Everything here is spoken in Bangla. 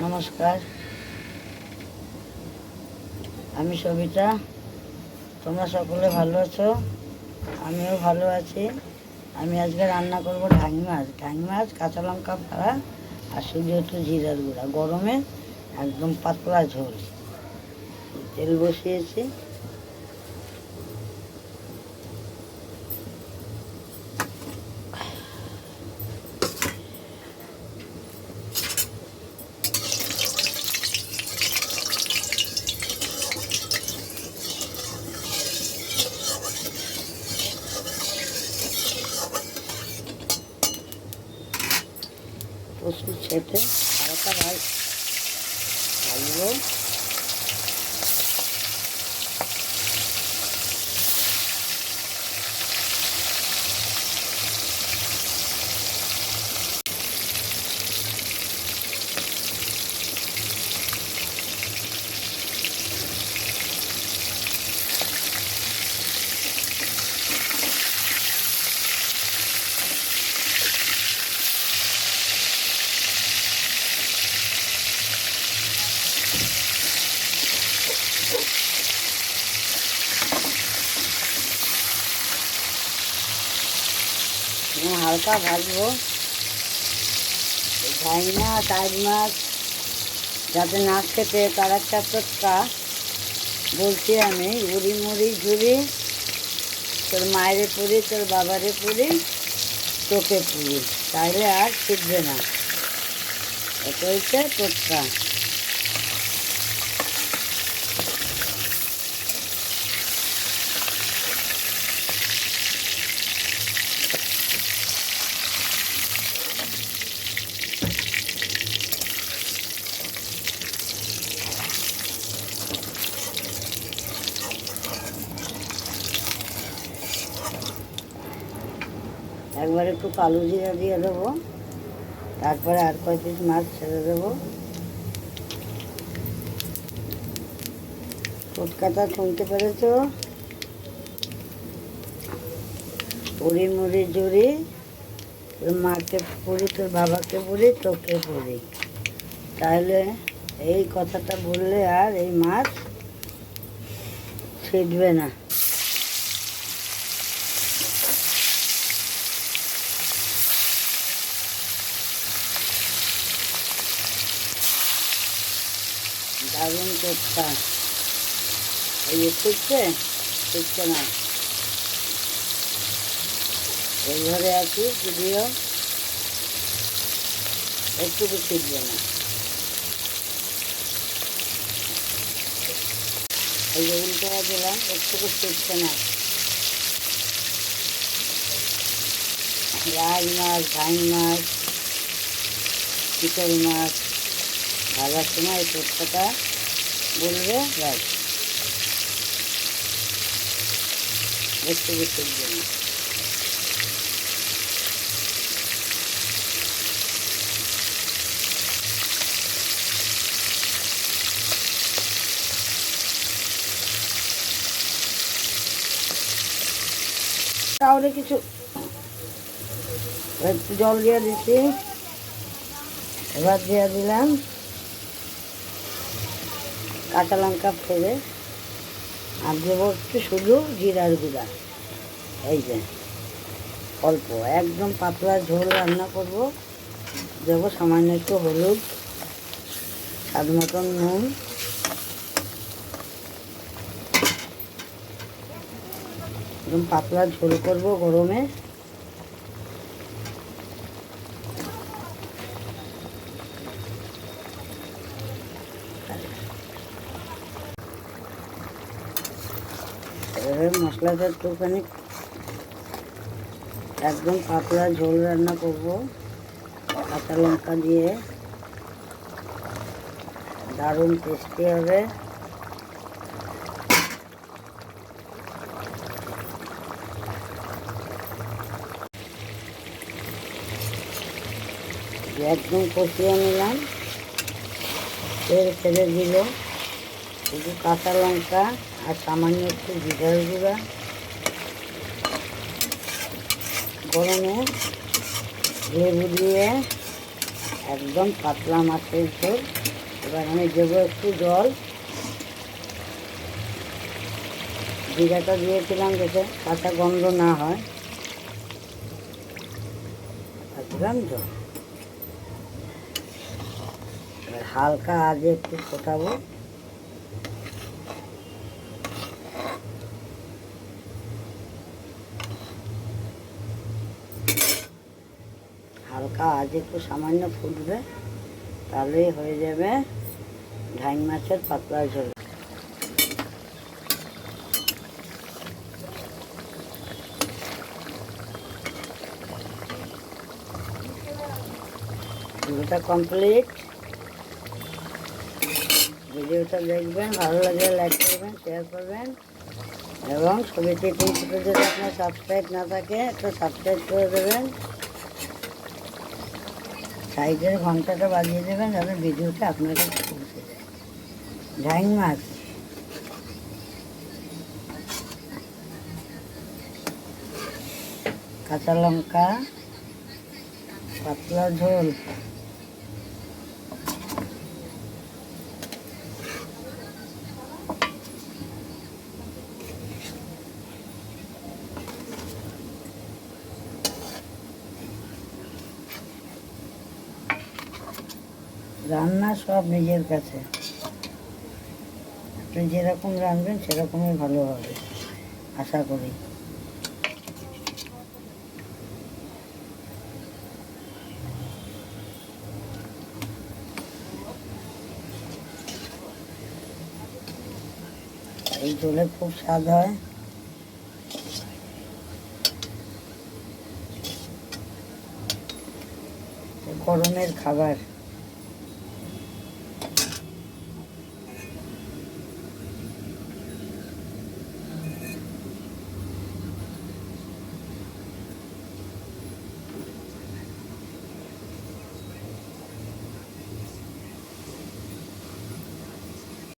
নমস্কার। আমি সবিতা। তোমরা সকলে ভালো আছো? আমিও ভালো আছি। আমি আজকে রান্না করব ঢাঙি মাছ। ঢাঙি মাছ, কাঁচা লঙ্কা ভাড়া আর শুধু একটু জিরার গুঁড়া। গরমে একদম পাতলা ঝোল। তেল বসিয়েছি। প্রচুর ছেটে হালকা ভাই ভাজবো হালকা ভাজবো। ঝাই মাছ মাছ যাতে না খেতে তার একটা টোটকা বলছি আমি, উড়ি মুড়ি ঝুড়ি তোর মায়েরে পুরি, তোর বাবারে পুরি, তোকে পুরি। তাহলে আর শিখবে না। এটা হচ্ছে টোটকা। একবার একটু কালো জিরা দিয়ে দেবো। তারপরে আর কয় পিস মাছ ছেড়ে দেবো। ফুটকাটা শুনতে পেরেছ? পুরি মুড়ি, জুড়ি, তোর মাকে পুরি, তোর বাবাকে পুরি, তোকে পুরি। তাহলে এই কথাটা বললে আর এই মাছ ছিটবে না। দারুণ টোটকা এই ঠিকছে ঠিকছে না। এই ঘরে আছি, যদিও একটু শিখবে না। এই যে উল্টো দিলাম একটুকু শিখছে না। রাজ মাছ ভাই মাছ, চিতল মাছ। ভাজার সময় এই টোটকাটা বলবে, ব্যাস। একটু বেশির জন্য তাহলে কিছু একটু জল দিয়ে দিচ্ছি। এবার দিয়ে দিলাম। কাঁচা লঙ্কা ফেলে আর দেবো একটু শুধু জিরার গুঁড়া। এই যে, অল্প, একদম পাতলা ঝোল রান্না করব। দেবো সামান্য একটু হলুদ, স্বাদ মতন নুন। একদম পাতলা ঝোল করব গরমে। এবারে মশলাটা একটুখানি একদম পাতলা ঝোল রান্না করব। কাঁচা লঙ্কা দিয়ে। দারুণ টেস্টি হবে। একদম কষিয়ে নিলাম। তেল ছেড়ে দিল। শুধু কাঁচা লঙ্কা আর সামান্য একটু জিরার গুঁড়া। গরমে লেবু দিয়ে একদম পাতলা মাছের ঝোল। এবার আমি দেবো একটু জল। জিরাটা দিয়েছিলাম যাতে কাঁচা গন্ধ না হয়। জল। হালকা আজে একটু ফোটাবো। হালকা আজ একটু সামান্য ফুটবে, তাহলেই হয়ে যাবে ঢাইং মাছের পাতলা ঝোল। ভিডিওটা কমপ্লিট ভিডিওটা দেখবেন, ভালো লাগলে লাইক করবেন শেয়ার করবেন। এবং ছবিটি যদি আপনার সাবস্ক্রাইব না থাকে, একটু সাবস্ক্রাইব করে দেবেন। সাইডের ঘন্টাটা বাজিয়ে দেবেন যাতে ভিডিওটা আপনার কাছে পৌঁছে যায়। মাছ কাঁচা লঙ্কা, পাতলা ঝোল। রান্না সব নিজের কাছে। আপনি যেরকম রাঁধবেন, সেরকমই ভালো হবে, আশা করি। এই ঝোলে খুব স্বাদ হয়। গরমের খাবার।